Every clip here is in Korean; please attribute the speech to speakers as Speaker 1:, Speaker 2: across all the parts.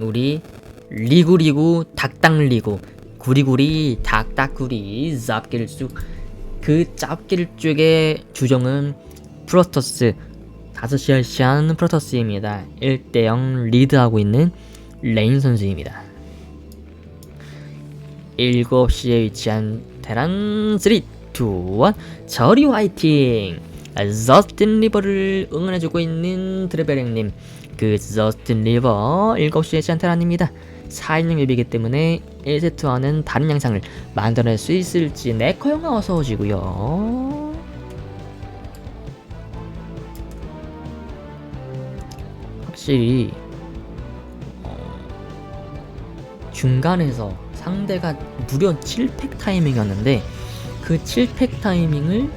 Speaker 1: 우리 리구리구 닭당리구. 구리구리 닭닭구리 짭길쭉 그 짭길쭉의 주종은 프로토스 5시 시한 프로토스입니다. 1대0 리드하고 있는 레인 선수입니다. 7시에 위치한 테란 3, 2, 1 저리 화이팅! 저스틴 리버를 응원해주고 있는 드레베랭님 그 저스틴 리버 7시에 위치한 테란입니다. 4인용 맵이기 때문에 1세트와는 다른 양상을 만들어낼 수 있을지 네커 형아 어서 오시고요. 확실히 어, 중간에서 상대가 무려 7팩 타이밍이었는데 그 7팩 타이밍을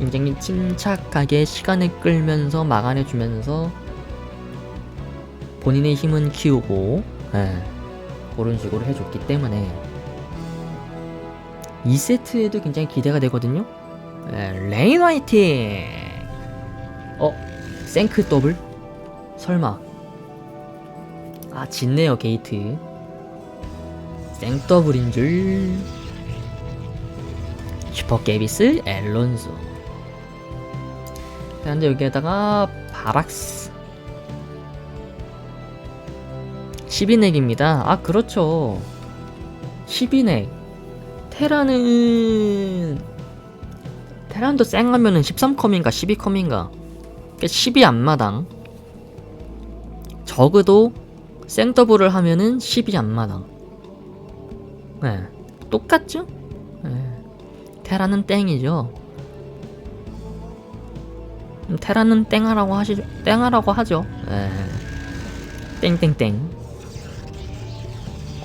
Speaker 1: 굉장히 침착하게 시간을 끌면서 막아내주면서 본인의 힘은 키우고 예, 그런 식으로 해줬기 때문에. 2세트에도 굉장히 기대가 되거든요. 예, 레인 화이팅! 어? 생크 더블? 설마. 아 짓네요 게이트. 생 더블인 줄. 슈퍼 게비스 엘론소. 근데 여기에다가 바락스 12넥입니다 아 그렇죠 12넥 테라는 테란도 쌩하면은 13컴인가 12컴인가 12 앞마당 적어도 생더블을 하면은 12 앞마당 네, 똑같죠? 네. 테라는 땡이죠. 음, 테라는 땡하라고 하시죠. 땡하라고 하죠. 네. 땡땡땡.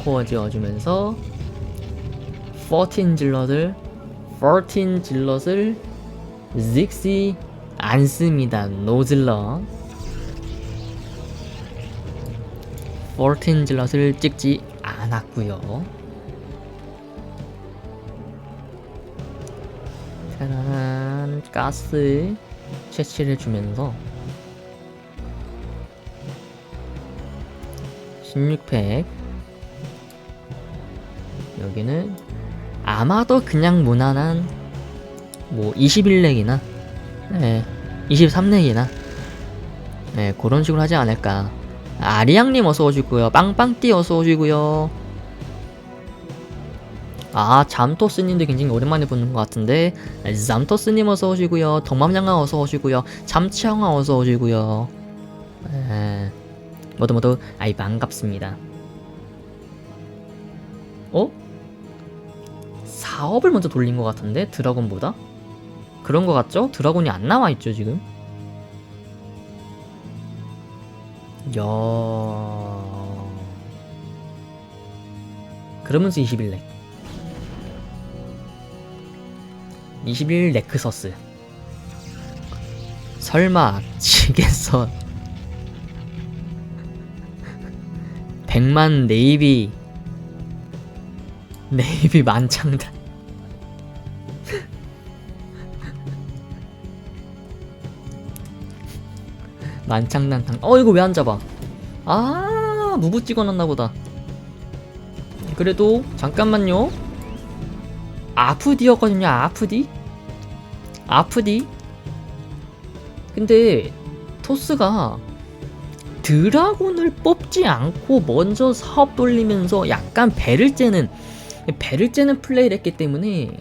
Speaker 1: 코어 지어주면서 14 질럿을 14 질럿을 직시 안 씁니다. 노질럿 14 질럿을 찍지 않았고요. 테란 가스 채취를 주면서 16팩 여기는 아마도 그냥 무난한 뭐 21렉이나 네, 23렉이나 네, 그런 식으로 하지 않을까. 아리앙님 어서 오시고요. 빵빵띠 어서 오시고요. 아 잠토스님도 굉장히 오랜만에 보는 것 같은데. 잠토스님 어서 오시고요. 덕맘양아 어서 오시고요. 잠치형아 어서 오시고요. 에... 모두 모두 아이 반갑습니다. 어? 사업을 먼저 돌린 것 같은데? 드라곤보다? 그런 것 같죠? 드라곤이 안 나와 있죠 지금? 야. 그러면서 21렉. 21 넥크서스. 설마 지겠어? 100만 네이비. 네이비 만창단 만창단 당... 어 이거 왜 안 잡아? 아 무브 찍어놨나 보다. 그래도 잠깐만요. 아프디였거든요 아프디? 아프디? 근데 토스가 드라곤을 뽑지 않고 먼저 사업 돌리면서 약간 배를 째는 배를 째는 플레이를 했기 때문에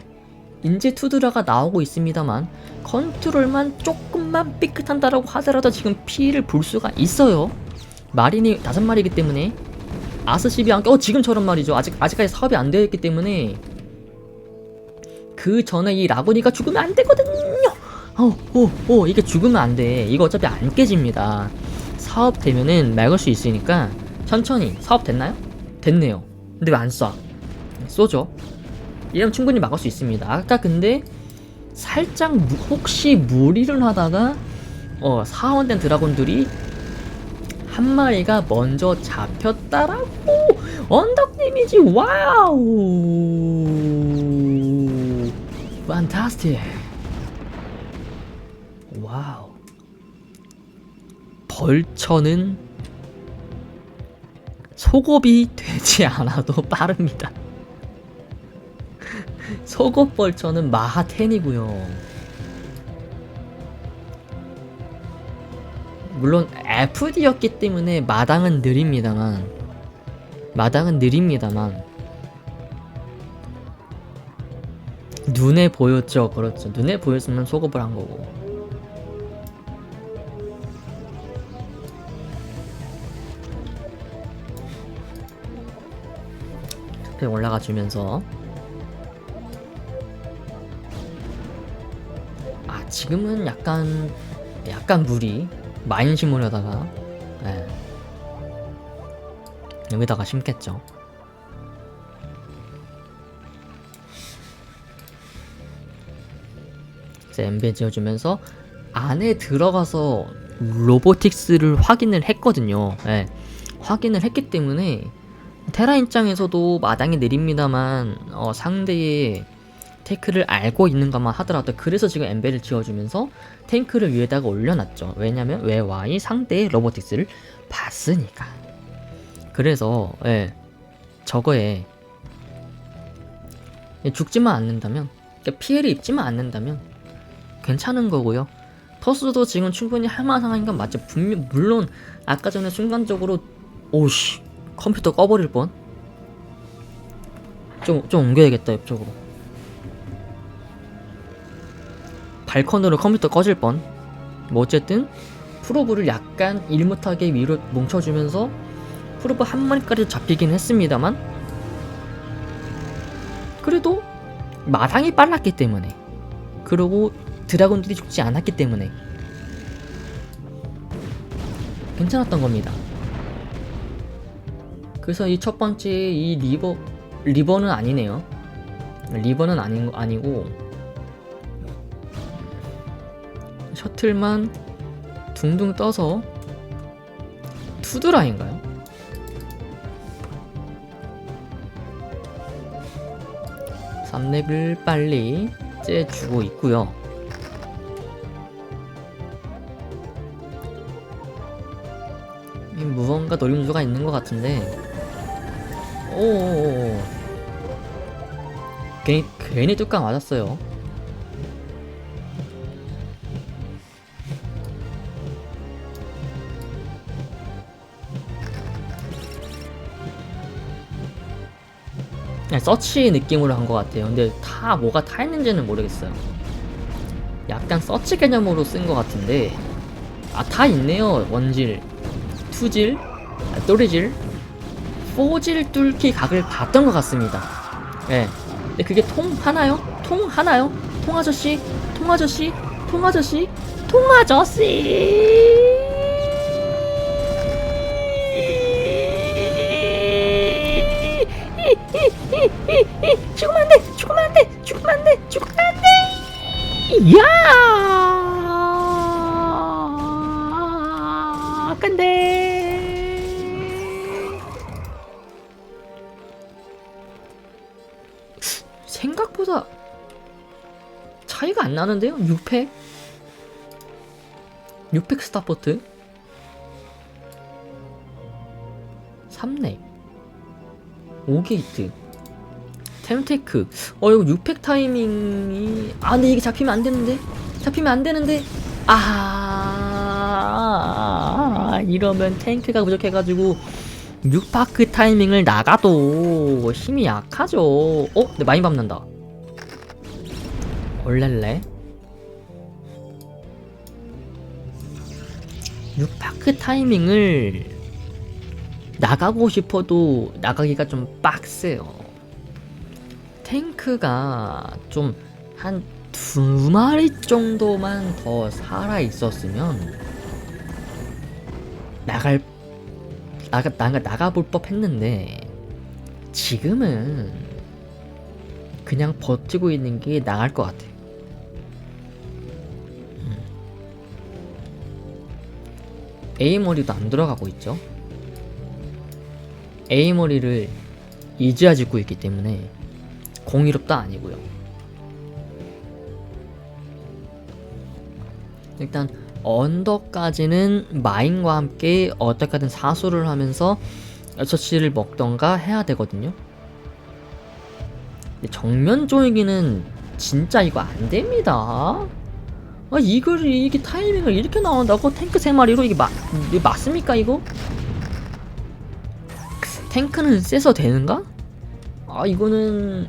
Speaker 1: 인제 투드라가 나오고 있습니다만 컨트롤만 조금 만 삐끗한다라고 하더라도 지금 피해를 볼 수가 있어요 마린이 다섯 마리이기 때문에 아스12 안어 지금처럼 말이죠 아직 아직까지 사업이 안 되어 있기 때문에 그 전에 이 라고니가 죽으면 안 되거든요. 어, 어, 어, 이게 죽으면 안 돼. 이거 어차피 안 깨집니다. 사업 되면은 막을 수 있으니까 천천히 사업 됐나요? 됐네요. 근데 왜 안 쏴? 쏘죠. 이러면 충분히 막을 수 있습니다. 아까 근데 살짝 무, 혹시 무리를 하다가 어 사원된 드라곤들이 한 마리가 먼저 잡혔다라고! 언덕 데미지! 와우! 판타스틱! 와우. 벌처는 속업이 되지 않아도 빠릅니다. 속업 벌처는 마하 10이고요. 물론 FD였기 때문에 마당은 느립니다만 마당은 느립니다만 눈에 보였죠. 그렇죠. 눈에 보였으면 속업을 한 거고. 올라가 주면서 지금은 약간 약간 무리 마인 심으려다가 예. 여기다가 심겠죠 이제 엠베 지어주면서 안에 들어가서 로보틱스를 확인을 했거든요 예. 확인을 했기 때문에 테라 입장에서도 마당에 내립니다만 어, 상대의 테크를 알고 있는 것만 하더라도 그래서 지금 엠벨을 지어주면서 탱크를 위에다가 올려놨죠. 왜냐면 왜 Y이 상대의 로보틱스를 봤으니까. 그래서 예, 저거에 죽지만 않는다면 그러니까 피해를 입지만 않는다면 괜찮은 거고요. 토스도 지금 충분히 할만한 상황인 건 맞죠. 분명 물론 아까 전에 순간적으로 오씨 컴퓨터 꺼버릴 뻔. 좀, 좀 옮겨야겠다, 옆쪽으로. 발컨으로 컴퓨터 꺼질 뻔. 뭐, 어쨌든, 프로브를 약간 일 못하게 위로 뭉쳐주면서, 프로브 한 마리까지 잡히긴 했습니다만, 그래도, 마당이 빨랐기 때문에, 그리고 드라곤들이 죽지 않았기 때문에, 괜찮았던 겁니다. 그래서 이 첫 번째 이 리버 리버는 아니네요. 리버는 아닌 아니고 셔틀만 둥둥 떠서 투드라인가요? 삼렙을 빨리 째주고 있고요. 이 무언가 노림수가 있는 것 같은데 오 괜히 괜히 뚜껑 맞았어요. 서치 느낌으로 한 것 같아요. 근데 다 뭐가 타 있는지는 모르겠어요. 약간 서치 개념으로 쓴 것 같은데 아 다 있네요. 원질, 투질, 아, 또리질, 포질 뚫기 각을 봤던 것 같습니다. 예. 근데 그게 통 하나요? 통 하나요? 통 아저씨? 통 아저씨? 통 아저씨? 통 아저씨! 죽으면 안 돼! 죽으면 안 돼! 죽으면 안 돼! 죽으면 안 돼! 야! 근데 생각보다 차이가 안 나는데요? 6팩? 6팩 스타포트? 3렙 5게이트 템테크. 어 이거 6팩 타이밍이 아 근데 이게 잡히면 안 되는데? 잡히면 안 되는데? 아 이러면 탱크가 부족해가지고 6파크 타이밍을 나가도 힘이 약하죠. 어? 근데 많이 밟는다. 올렐레. 6파크 타이밍을 나가고 싶어도 나가기가 좀 빡세요 탱크가 좀 한 두 마리 정도만 더 살아 있었으면 나갈 나가 나가 나가볼 법했는데 지금은 그냥 버티고 있는 게 나을 것 같아. 음. 에이머리도 안 들어가고 있죠. 에이머리를 이제야 짓고 있기 때문에 공이롭도 아니고요. 일단 언덕까지는 마인과 함께 어떻게든 사수를 하면서 6시를 먹던가 해야 되거든요. 정면 쪼이기는 진짜 이거 안 됩니다. 아, 이걸, 이게 타이밍을 이렇게 나온다고? 탱크 3마리로 이게, 맞, 이게 맞습니까, 이거? 탱크는 세서 되는가? 아, 이거는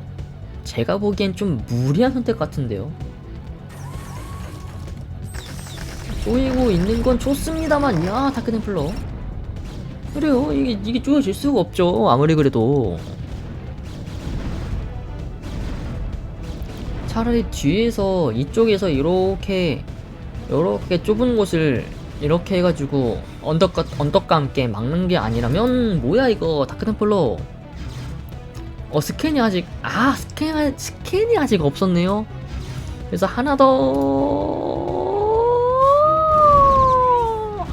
Speaker 1: 제가 보기엔 좀 무리한 선택 같은데요. 쪼이고 있는 건 좋습니다만, 야, 다크템플러. 그래요, 이게, 이게 쪼여질 수가 없죠. 아무리 그래도. 차라리 뒤에서 이쪽에서 이렇게 이렇게 좁은 곳을 이렇게 해가지고 언덕과 언덕과 함께 막는 게 아니라면 뭐야 이거 다크템플러 어 스캔이 아직 아 스캔 스캔이 아직 없었네요 그래서 하나 더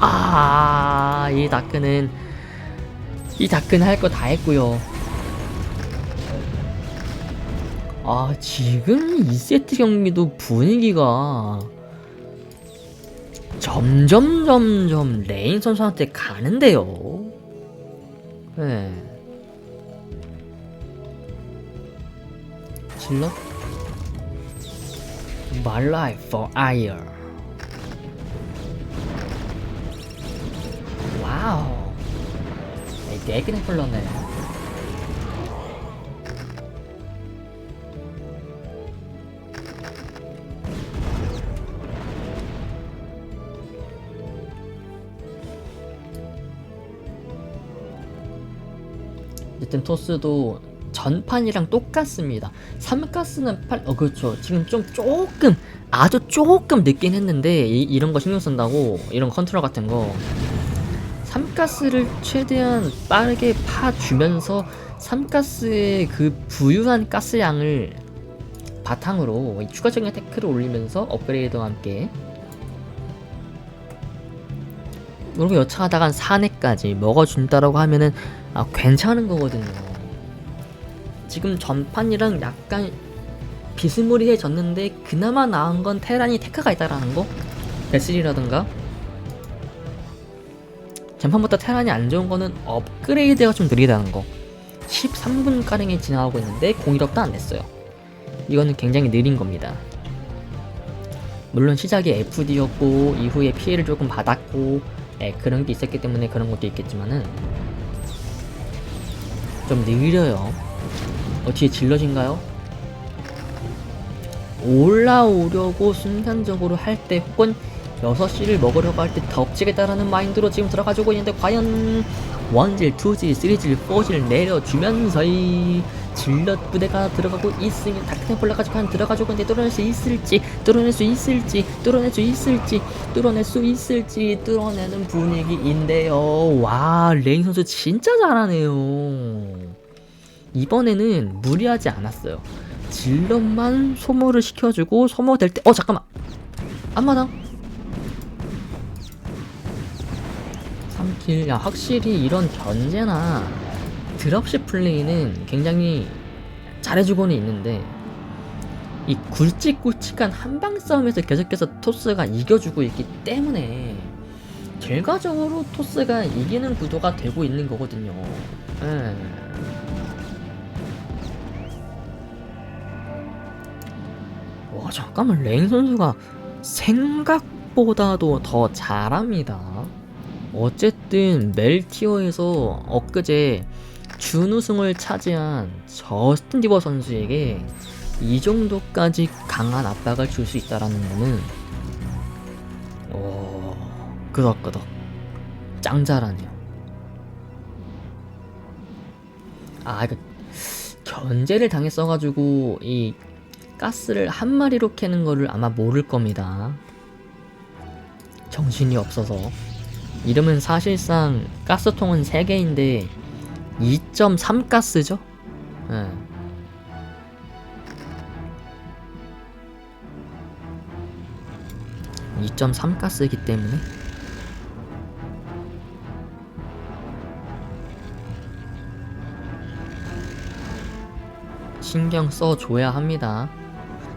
Speaker 1: 아이 다크는 이 다크는 할 거 다 했고요 아, 지금 2세트 경기도 분위기가 점점 점점 레인 선수한테 가는데요. 네. 질러? My life for ire. 와우. 에이, 되게 불렀네. 어쨌든 토스도 전판이랑 똑같습니다. 3가스는 팔, 어, 그렇죠. 지금 좀 조금, 아주 조금 늦긴 했는데, 이, 이런 거 신경 쓴다고, 이런 컨트롤 같은 거. 3가스를 최대한 빠르게 파주면서, 3가스의 그 부유한 가스량을 바탕으로 이 추가적인 태클을 올리면서 업그레이드와 함께 그리고 여차하다간 4내까지 먹어준다라고 하면은 아, 괜찮은 거거든요. 지금 전판이랑 약간 비스무리해졌는데 그나마 나은 건 테란이 테크가 있다라는 거? 베슬이라든가 전판보다 테란이 안 좋은 거는 업그레이드가 좀 느리다는 거 13분가량이 지나가고 있는데 공이력도 안 냈어요 이거는 굉장히 느린 겁니다 물론 시작이 FD였고 이후에 피해를 조금 받았고 예, 그런 게 있었기 때문에 그런 것도 있겠지만은 좀 느려요. 어떻게 질러진가요? 올라오려고 순간적으로 할 때 혹은 6시를 먹으려고 할 때 덮치겠다라는 마인드로 지금 들어가지고 있는데 과연 원질, 투질, 쓰리질, 포질 내려주면서 이 질럿 부대가 들어가고 있으면 다크템플러까지 과연 들어가지고 있는데 뚫어낼 수 있을지 뚫어낼 수 있을지 뚫어낼 수 있을지 뚫어낼 수 있을지 뚫어내는 분위기인데요 와 레인 선수 진짜 잘하네요 이번에는 무리하지 않았어요 질럿만 소모를 시켜주고 소모될 때 어 잠깐만 앞마당 3킬 야 확실히 이런 견제나 드랍십 플레이는 굉장히 잘해주고는 있는데 이 굵직굵직한 한방 싸움에서 계속해서 토스가 이겨주고 있기 때문에 결과적으로 토스가 이기는 구도가 되고 있는 거거든요. 예. 와 잠깐만 레인 선수가 생각보다도 더 잘합니다. 어쨌든 멜티어에서 엊그제 준우승을 차지한 저스틴 디버 선수에게 이 정도까지 강한 압박을 줄 수 있다라는 거는 오 끄덕끄덕 짱 잘하네요. 아 이거 견제를 당했어가지고 이 가스를 한 마리로 캐는 거를 아마 모를 겁니다. 정신이 없어서. 이름은 사실상 가스통은 3개인데 2.3 가스죠? 예. (2.3) 가스이기 때문에 신경 써줘야 합니다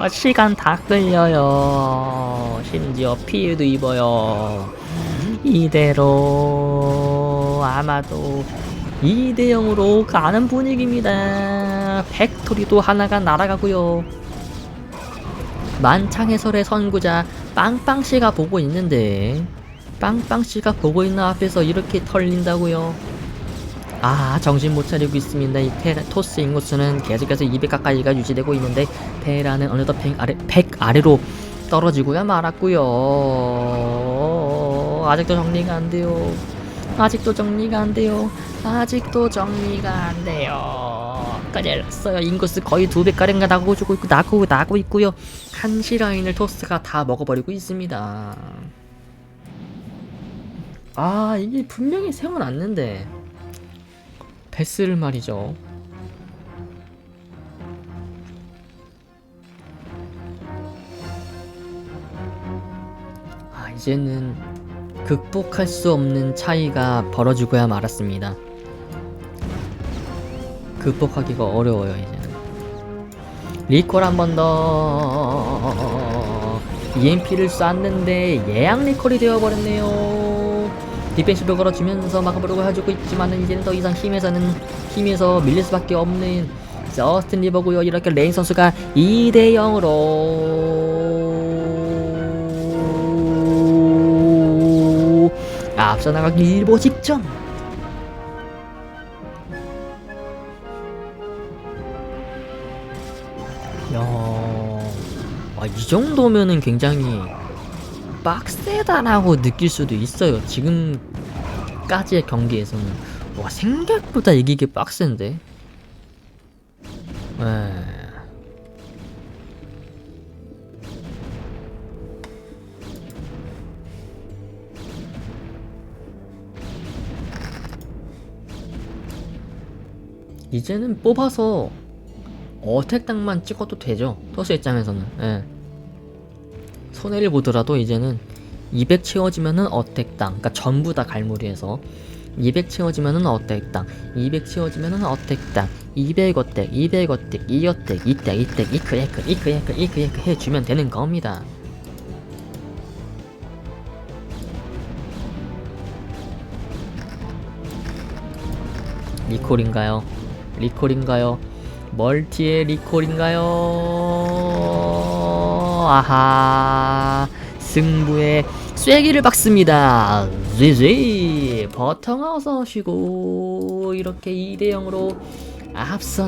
Speaker 1: 어, 시간 다 끌려요. 심지어 피해도 입어요. 이대로 아마도 2대0으로 가는 분위기입니다. 팩토리도 하나가 날아가고요. 만창 해설의 선구자 빵빵씨가 보고 있는데 빵빵씨가 보고 있는 앞에서 이렇게 털린다고요. 아 정신 못 차리고 있습니다. 이 테라, 토스 인구수는 계속해서 200 가까이가 유지되고 있는데 테라는 어느덧 100 아래 100 아래로 떨어지고야 말았고요. 아직도 정리가 안 돼요. 아직도 정리가 안 돼요. 아직도 정리가 안 돼요. 큰일 났어요. 인구수 거의 두 배가량가 나고 주고 있고 나고 나고 있고요. 한시 라인을 토스가 다 먹어버리고 있습니다. 아 이게 분명히 세워놨는데 베스를 말이죠. 아 이제는 극복할 수 없는 차이가 벌어지고야 말았습니다. 극복하기가 어려워요 이제는. 리콜 한 번 더. EMP를 쐈는데 예약 리콜이 되어버렸네요. 디펜시브 걸어주면서 막아보려고 해주고 있지만은 이제는 더 이상 힘에서는 힘에서 밀릴 수밖에 없는 저스틴 리버고요. 이렇게 레인 선수가 2대 0으로 앞서 나가기 일보 직전. 야, 아, 이 정도면은 굉장히 빡세다라고 느낄 수도 있어요. 지금까지의 경기에서는 와 생각보다 이기기 빡센데. 에. 이제는 뽑아서 어택 땅만 찍어도 되죠. 토스 입장에서는. 예. 손해를 보더라도 이제는 200 채워지면은 어택 땅. 그러니까 전부 다 갈무리해서 200 채워지면은 어택 땅. 200 채워지면은 어택 땅. 200 어택, 200 어택, 2 어택, 이택, 이택, 이크, 에크, 이크, 에크, 이크, 에크 해주면 되는 겁니다. 리콜인가요? 리콜인가요? 멀티의 리콜인가요? 아하 승부의 쐐기를 박습니다. 지지 버텀 어서 오시고 이렇게 2대 0으로 앞서